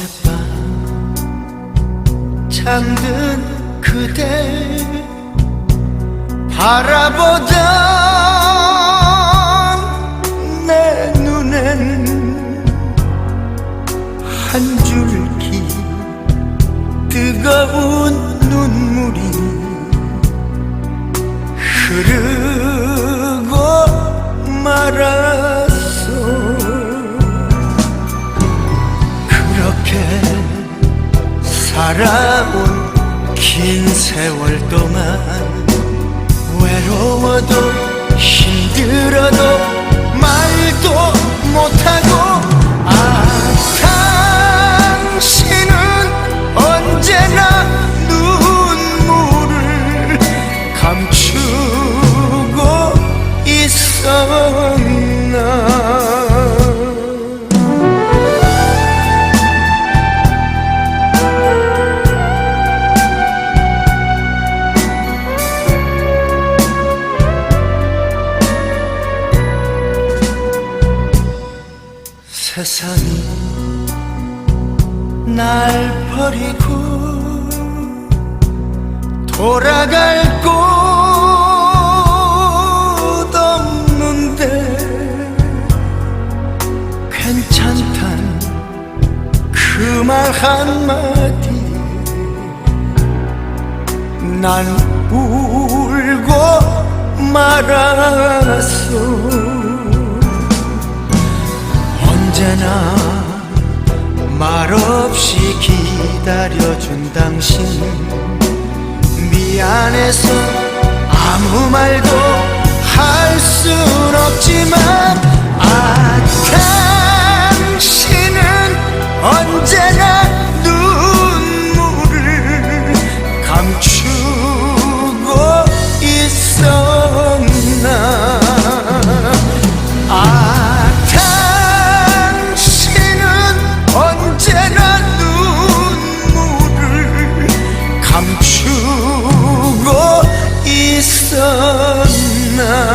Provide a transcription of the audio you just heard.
어젯밤 잠든 그대 바라보던 내 눈엔 한 줄기 뜨거운 살아온 긴 세월 동안 외로워도 힘 세상이 날 버리고 돌아갈 곳 없는데 괜찮단 그 말 한마디. 난 울고 말았어 없이 기다려준 당신. 미안해서 아무 말도 할 순 없지만 아 enough.